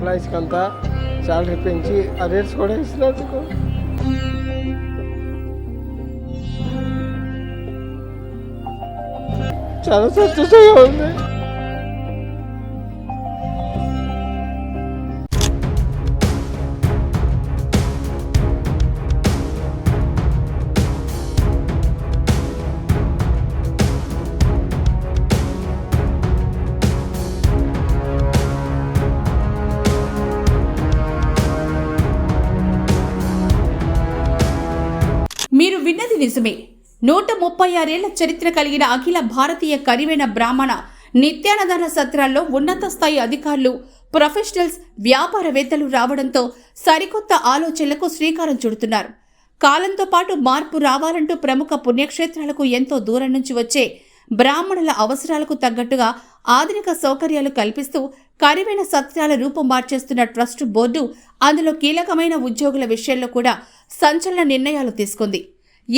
ఎంప్లాయీస్కి అంతా శాలరీ పెంచి అరేట్స్ కూడా ఇచ్చినందుకు చాలా సంతోషంగా ఉంది. నిజమే. నూట ముప్పై ఆరేళ్ళ చరిత్ర కలిగిన అఖిల భారతీయ కరివైన బ్రాహ్మణ నిత్యానదాన సత్రాల్లో ఉన్నత స్థాయి అధికారులు ప్రొఫెషనల్స్ వ్యాపారవేత్తలు రావడంతో సరికొత్త ఆలోచనలకు శ్రీకారం చుడుతున్నారు. కాలంతో పాటు మార్పు రావాలంటూ ప్రముఖ పుణ్యక్షేత్రాలకు ఎంతో దూరం నుంచి వచ్చే బ్రాహ్మణుల అవసరాలకు తగ్గట్టుగా ఆధునిక సౌకర్యాలు కల్పిస్తూ కరివైన సత్రాల రూపం మార్చేస్తున్న ట్రస్ట్ బోర్డు అందులో కీలకమైన ఉద్యోగుల విషయంలో కూడా సంచలన నిర్ణయాలు తీసుకుంది.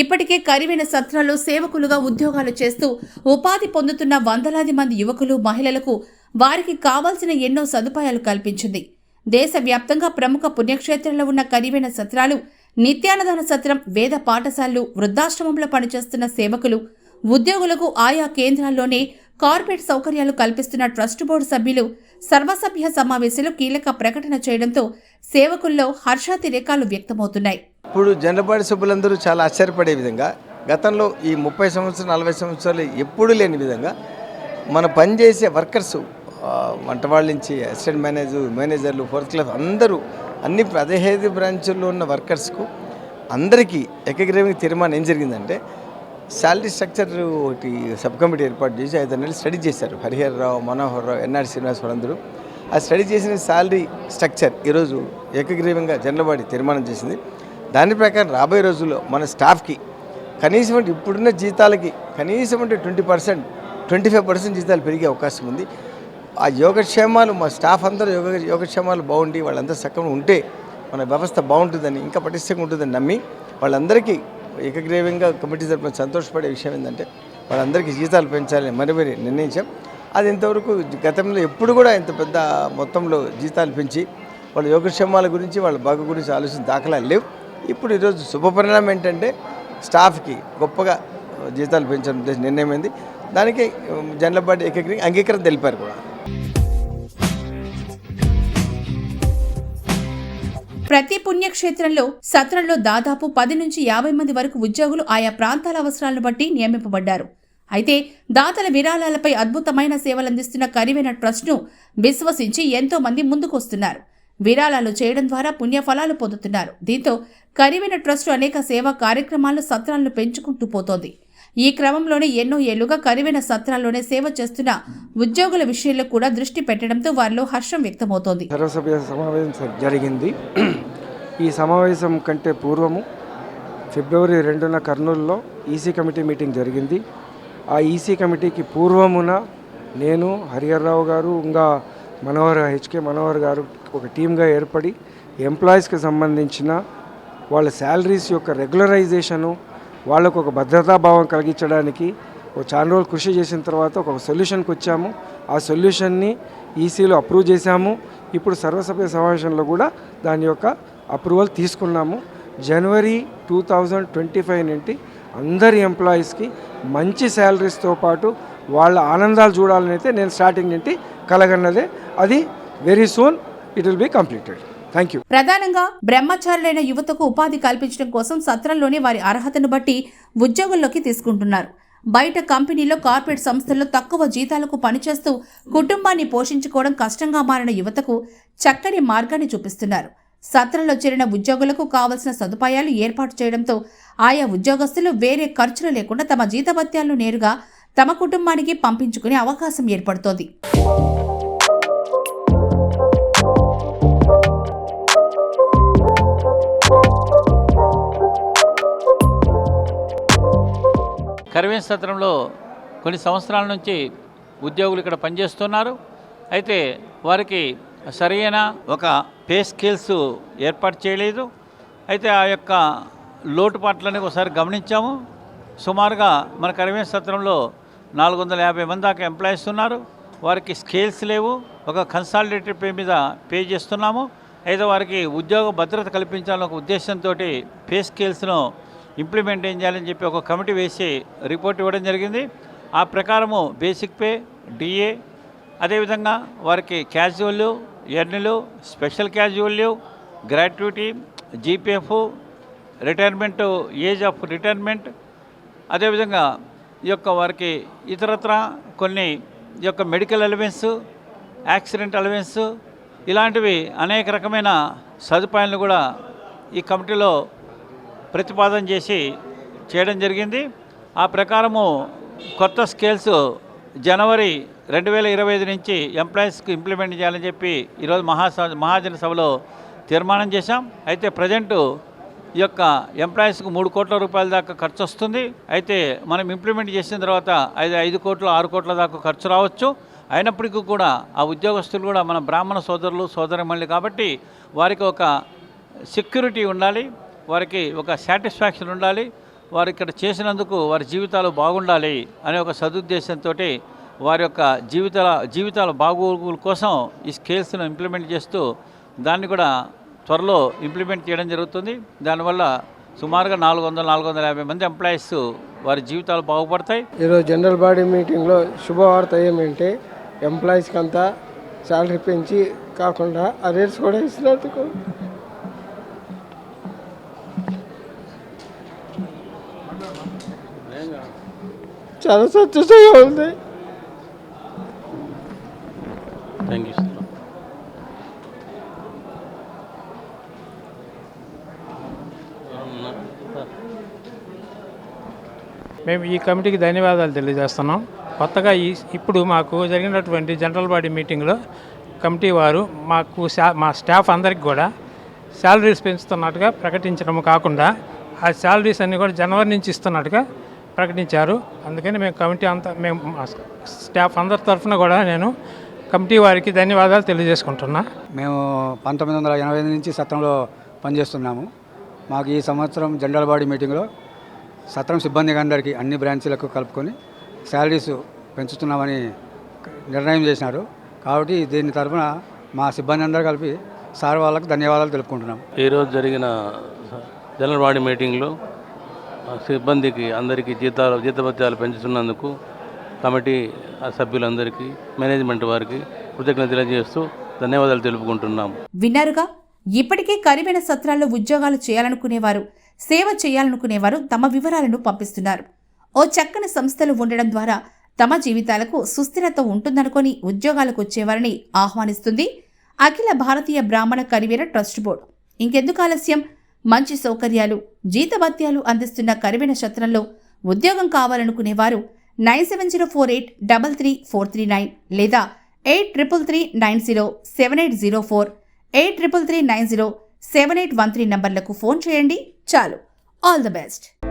ఇప్పటికే కరివైన సత్రాల్లో సేవకులుగా ఉద్యోగాలు చేస్తూ ఉపాధి పొందుతున్న వందలాది మంది యువకులు మహిళలకు వారికి కావాల్సిన ఎన్నో సదుపాయాలు కల్పించింది. దేశవ్యాప్తంగా ప్రముఖ పుణ్యక్షేత్రంలో ఉన్న కరివైన సత్రాలు నిత్యానదాన సత్రం వేద పాఠశాలలు వృద్ధాశ్రమంలో పనిచేస్తున్న సేవకులు ఉద్యోగులకు ఆయా కేంద్రాల్లోనే కార్పొరేట్ సౌకర్యాలు కల్పిస్తున్న ట్రస్ట్ బోర్డు సభ్యులు సర్వసభ్య సమావేశంలో కీలక ప్రకటన చేయడంతో సేవకుల్లో హర్షాతిరేకాలు వ్యక్తమవుతున్నాయి. ఇప్పుడు జనపాడి సభ్యులందరూ చాలా ఆశ్చర్యపడే విధంగా గతంలో ఈ ముప్పై సంవత్సరాలు నలభై సంవత్సరాలు ఎప్పుడూ లేని విధంగా మన పనిచేసే వర్కర్స్ వంట వాళ్ళ నుంచి అసిస్టెంట్ మేనేజర్ మేనేజర్లు ఫోర్త్ క్లాస్ అందరూ అన్ని పదిహేను బ్రాంచుల్లో ఉన్న వర్కర్స్కు అందరికీ ఏకగ్రీవంగా తీర్మానం ఏం జరిగిందంటే శాలరీ స్ట్రక్చర్ ఒకటి సబ్ కమిటీ ఏర్పాటు చేసి ఐదు నెలలు స్టడీ చేశారు. హరిహర్ రావు మనోహర్ రావు ఎన్ఆర్ శ్రీనివాస్ వాళ్ళందరూ. ఆ స్టడీ చేసిన శాలరీ స్ట్రక్చర్ ఈరోజు ఏకగ్రీవంగా జనరల్బాడీ తీర్మానం చేసింది. దాని ప్రకారం రాబోయే రోజుల్లో మన స్టాఫ్కి కనీసం అంటే ఇప్పుడున్న జీతాలకి కనీసం అంటే twenty percent twenty five percent జీతాలు పెరిగే అవకాశం ఉంది. ఆ యోగక్షేమాలు మా స్టాఫ్ అందరూ యోగ యోగక్షేమాలు బాగుండి వాళ్ళందరూ సక్రమంగా ఉంటే మన వ్యవస్థ బాగుంటుందని ఇంకా పటిష్టంగా ఉంటుందని నమ్మి వాళ్ళందరికీ ఏకగ్రీవంగా కమిటీ తరపున సంతోషపడే విషయం ఏంటంటే వాళ్ళందరికీ జీతాలు పెంచాలని మరి మరి నిర్ణయించాం. అది ఇంతవరకు గతంలో ఎప్పుడు కూడా ఇంత పెద్ద మొత్తంలో జీతాలు పెంచి వాళ్ళ యోగక్షేమాల గురించి వాళ్ళ బాగు గురించి ఆలోచన దాఖలాలు లేవు. ఇప్పుడు ఈరోజు శుభపరిణామం ఏంటంటే స్టాఫ్కి గొప్పగా జీతాలు పెంచడం ఉద్దేశం నిర్ణయమైంది. దానికి జనలపాటి పార్టీ ఏకగ్రీ అంగీకారం తెలిపారు కూడా. ప్రతి పుణ్యక్షేత్రంలో సత్రంలో దాదాపు పది నుంచి యాభై మంది వరకు ఉద్యోగులు ఆయా ప్రాంతాల అవసరాలను బట్టి నియమింపబడ్డారు. అయితే దాతల విరాళాలపై అద్భుతమైన సేవలందిస్తున్న కరివేన ట్రస్ట్ను విశ్వసించి ఎంతో మంది ముందుకొస్తున్నారు. విరాళాలు చేయడం ద్వారా పుణ్యఫలాలు పొందుతున్నారు. దీంతో కరివిన ట్రస్ట్ అనేక సేవా కార్యక్రమాలు సత్రాలను పెంచుకుంటూ పోతోంది. ఈ క్రమంలోనే ఎన్నో ఏళ్ళుగా కరివిన సత్రాల్లోనే సేవ చేస్తున్న ఉద్యోగుల విషయంలో కూడా దృష్టి పెట్టడంతో వారిలో హర్షం వ్యక్తమవుతోంది. సర్వసభ్య సమావేశం జరిగింది. ఈ సమావేశం కంటే పూర్వము ఫిబ్రవరి రెండున కర్నూలులో ఈసీ కమిటీ మీటింగ్ జరిగింది. ఆ ఈసీ కమిటీకి పూర్వమున నేను హరిహర్రావు గారు ఇంకా మనోహర్ హెచ్కే మనోహర్ గారు ఒక టీమ్గా ఏర్పడి ఎంప్లాయీస్కి సంబంధించిన వాళ్ళ శాలరీస్ యొక్క రెగ్యులరైజేషను వాళ్ళకు ఒక భద్రతాభావం కలిగించడానికి ఒక చాలా రోజులు కృషి చేసిన తర్వాత ఒక సొల్యూషన్కి వచ్చాము. ఆ సొల్యూషన్ని ఈసీలో అప్రూవ్ చేశాము. ఇప్పుడు సర్వసభ్య సమావేశంలో కూడా దాని యొక్క అప్రూవల్ తీసుకున్నాము. జనవరి టూ థౌజండ్ ట్వంటీ ఫైవ్ నుండి అందరి ఎంప్లాయీస్కి మంచి శాలరీస్తో పాటు వాళ్ళ ఆనందాలు చూడాలని అయితే నేను స్టార్టింగ్ నుండి కలగన్నదే. అది very soon it will be completed thank you ప్రధానంగా బ్రహ్మచారులైన యువతకు ఉపాధి కల్పించడం కోసం సత్రంలోనే వారి అర్హతను బట్టి ఉద్యోగుల్లోకి తీసుకుంటున్నారు. బయట కంపెనీలో కార్పొరేట్ సంస్థల్లో తక్కువ జీతాలకు పనిచేస్తూ కుటుంబాన్ని పోషించుకోవడం కష్టంగా మారిన యువతకు చక్కని మార్గాన్ని చూపిస్తున్నారు. సత్రంలో చేరిన ఉద్యోగులకు కావలసిన సదుపాయాలు ఏర్పాటు చేయడంతో ఆయా ఉద్యోగస్తులు వేరే ఖర్చులు లేకుండా తమ జీతభత్యాలను నేరుగా తమ కుటుంబానికి పంపించుకునే అవకాశం ఏర్పడుతోంది. కరివేన్ సత్రంలో కొన్ని సంవత్సరాల నుంచి ఉద్యోగులు ఇక్కడ పనిచేస్తున్నారు. అయితే వారికి సరైన ఒక పే స్కేల్స్ ఏర్పాటు చేయలేదు. అయితే ఆ యొక్క లోటుపాట్లని ఒకసారి గమనించాము. సుమారుగా మన కరివేన్ సత్రంలో నాలుగు వందల యాభై మంది దాకా ఎంప్లాయీస్ ఉన్నారు. వారికి స్కేల్స్ లేవు. ఒక కన్సాలిడేటెడ్ పే మీద పే చేస్తున్నాము. అయితే వారికి ఉద్యోగ భద్రత కల్పించాలని ఒక ఉద్దేశంతో పే స్కేల్స్ను ఇంప్లిమెంట్ ఏం చేయాలని చెప్పి ఒక కమిటీ వేసి రిపోర్ట్ ఇవ్వడం జరిగింది. ఆ ప్రకారము బేసిక్ పే డిఏ అదేవిధంగా వారికి casual ఎర్నిలు special casual gratuity GPF retirement age of retirement అదేవిధంగా ఈ యొక్క వారికి ఇతరత్ర కొన్ని ఈ యొక్క మెడికల్ అలవెన్స్ యాక్సిడెంట్ అలవెన్స్ ఇలాంటివి అనేక రకమైన సదుపాయాలను కూడా ఈ కమిటీలో ప్రతిపాదన చేసి చేయడం జరిగింది. ఆ ప్రకారము కొత్త స్కేల్స్ జనవరి రెండు వేల ఇరవై ఐదు నుంచి ఎంప్లాయీస్కి ఇంప్లిమెంట్ చేయాలని చెప్పి ఈరోజు మహాస మహాజన సభలో తీర్మానం చేశాం. అయితే ప్రజెంటు ఈ యొక్క ఎంప్లాయీస్కి మూడు కోట్ల రూపాయల దాకా ఖర్చు వస్తుంది. అయితే మనం ఇంప్లిమెంట్ చేసిన తర్వాత ఐదు ఐదు కోట్లు ఆరు కోట్ల దాకా ఖర్చు రావచ్చు. అయినప్పటికీ కూడా ఆ ఉద్యోగస్తులు కూడా మన బ్రాహ్మణ సోదరులు సోదరిమణులు కాబట్టి వారికి ఒక సెక్యూరిటీ ఉండాలి. వారికి ఒక సాటిస్ఫాక్షన్ ఉండాలి వారు ఇక్కడ చేసినందుకు వారి జీవితాలు బాగుండాలి అనే ఒక సదుద్దేశంతో వారి యొక్క జీవితాల జీవితాల బాగోగుల కోసం ఈ స్కేల్స్ను ఇంప్లిమెంట్ చేస్తూ దాన్ని కూడా త్వరలో ఇంప్లిమెంట్ చేయడం జరుగుతుంది. దానివల్ల సుమారుగా నాలుగు వందల నాలుగు వందల యాభై మంది ఎంప్లాయీస్ వారి జీవితాలు బాగుపడతాయి. ఈరోజు జనరల్ బాడీ మీటింగ్లో శుభవార్త ఏమంటే ఎంప్లాయీస్కి అంతా శాలరీ పెంచి కాకుండా రేట్స్ కూడా ఇస్తున్నందుకు. చాలా సంతోషంగా ఉంది. థ్యాంక్ యూ సార్ మేము ఈ కమిటీకి ధన్యవాదాలు తెలియజేస్తున్నాం. కొత్తగా ఈ ఇప్పుడు మాకు జరిగినటువంటి జనరల్ బాడీ మీటింగ్లో కమిటీ వారు మాకు మా స్టాఫ్ అందరికి కూడా శాలరీస్ పెంచుతున్నట్టుగా ప్రకటించడం కాకుండా ఆ శాలరీస్ అన్నీ కూడా జనవరి నుంచి ఇస్తున్నట్టుగా ప్రకటించారు. అందుకని మేము కమిటీ అంతా మేము మా స్టాఫ్ అందరి తరఫున కూడా నేను కమిటీ వారికి ధన్యవాదాలు తెలియజేసుకుంటున్నా. మేము పంతొమ్మిది వందల ఎనభై ఎనిమిది నుంచి సత్రంలో పనిచేస్తున్నాము. మాకు ఈ సంవత్సరం జనరల్ బాడీ మీటింగ్లో సత్రం సిబ్బంది అందరికీ అన్ని బ్రాంచీలకు కలుపుకొని శాలరీస్ పెంచుతున్నామని నిర్ణయం చేసినారు. కాబట్టి దీని తరఫున మా సిబ్బంది అందరూ కలిపి సార్ వాళ్ళకు ధన్యవాదాలు తెలుపుకుంటున్నాం. ఈరోజు జరిగిన జనరల్ బాడీ మీటింగ్లో సిబ్బందికి అందరికీ జీతాలు జీతభత్యాలు పెంచుతున్నందుకు కమిటీ సభ్యులందరికీ మేనేజ్మెంట్ వారికి కృతజ్ఞత తెలియజేస్తూ ధన్యవాదాలు తెలుపుకుంటున్నాము విన్నారుగా? ఇప్పటికే కరివైన సత్రాల్లో ఉద్యోగాలు చేయాలనుకునేవారు సేవ చేయాలనుకునేవారు తమ వివరాలను పంపిస్తున్నారు. ఓ చక్కని సంస్థలు ఉండడం ద్వారా తమ జీవితాలకు సుస్థిరత ఉంటుందనుకొని ఉద్యోగాలకు వచ్చేవారిని ఆహ్వానిస్తుంది అఖిల భారతీయ బ్రాహ్మణ కరివేర ట్రస్ట్ బోర్డు. ఇంకెందుకు ఆలస్యం? మంచి సౌకర్యాలు జీతభత్యాలు అందిస్తున్న కరివెన సత్రంలో ఉద్యోగం కావాలనుకునేవారు nine seven zero four eight double three four three nine లేదా eight triple three nine zero seven eight zero four eight triple three nine zero seven eight one three నంబర్లకు phone చేయండి. చాలు. All the best.